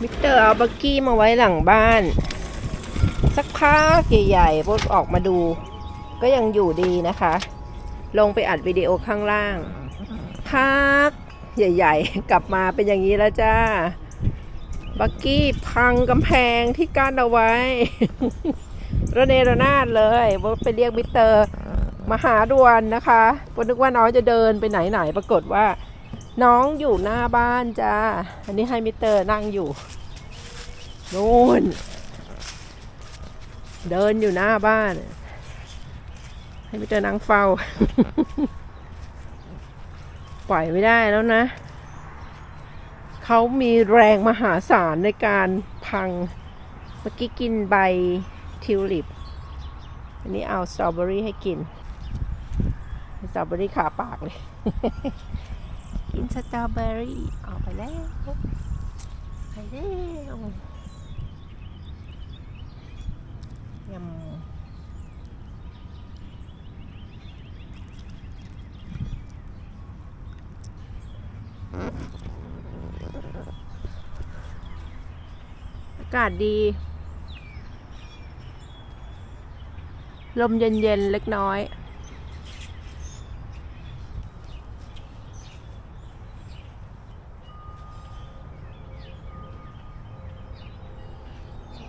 มิสเตอร์เอาบักกี้มาไว้หลังบ้าน สักพักใหญ่ๆพดออกมาดู ก็ยังอยู่ดีนะคะ ลงไปอัดวิดีโอข้างล่างพักใหญ่ ๆ กลับมาเป็นอย่างนี้แล้วจ้าบักกี้พังกำแพงที่กั้นเอาไว้ระเนระนาดเลยว่าไปเรียกมิสเตอร์มาหาด่วนนะคะพนึกว่าน้องจะเดินไปไหนๆปรากฏว่า น้องอยู่หน้าบ้านจ้า อันนี้ให้มิเตอร์นั่งอยู่นู่น เดินอยู่หน้าบ้าน ให้มิเตอร์นั่งเฝ้า ปล่อยไม่ได้แล้วนะ เขามีแรงมหาศาลในการพัง เมื่อกี้กินใบทิวลิป อันนี้เอาสตรอเบอรี่ให้กินสตรอเบอรี่ขาปากเลย กินสตรอเบอรี่ออกไปแล้วไปแล้วยำอากาศดี ลมเย็นๆเล็กน้อย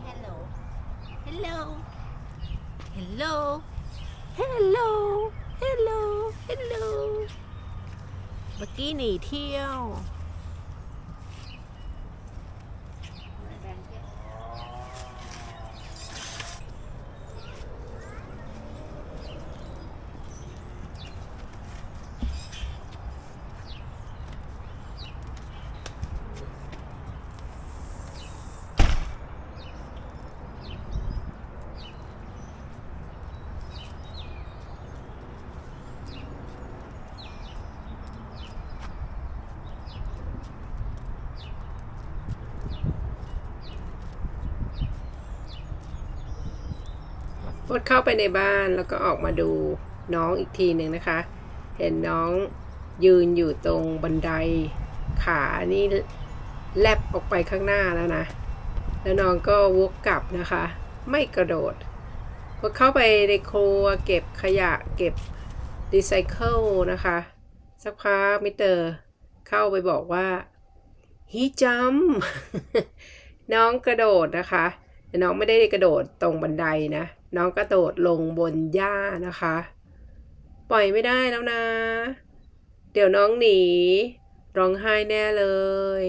Hello. Hello. Hello. Hello Hello Hello เมื่อกี้หนีเที่ยว พดเข้าไปในบ้านแล้วก็ออกมาดูน้องอีกทีหนึ่งนะคะ เห็นน้องยืนอยู่ตรงบันไดขานี่แลบออกไปข้างหน้าแล้วนะ แล้วน้องก็วกกลับนะคะ ไม่กระโดดพอเข้าไปในครัวเก็บขยะเก็บรีไซเคิลนะคะ สักพักมิเตอร์เข้าไปบอกว่าฮีจัมน้องกระโดดนะคะ แต่น้องไม่ได้กระโดดตรงบันไดนะ น้องกระโดดลงบนหญ้านะคะ ปล่อยไม่ได้แล้วนะ เดี๋ยวน้องหนี ร้องไห้แน่เลย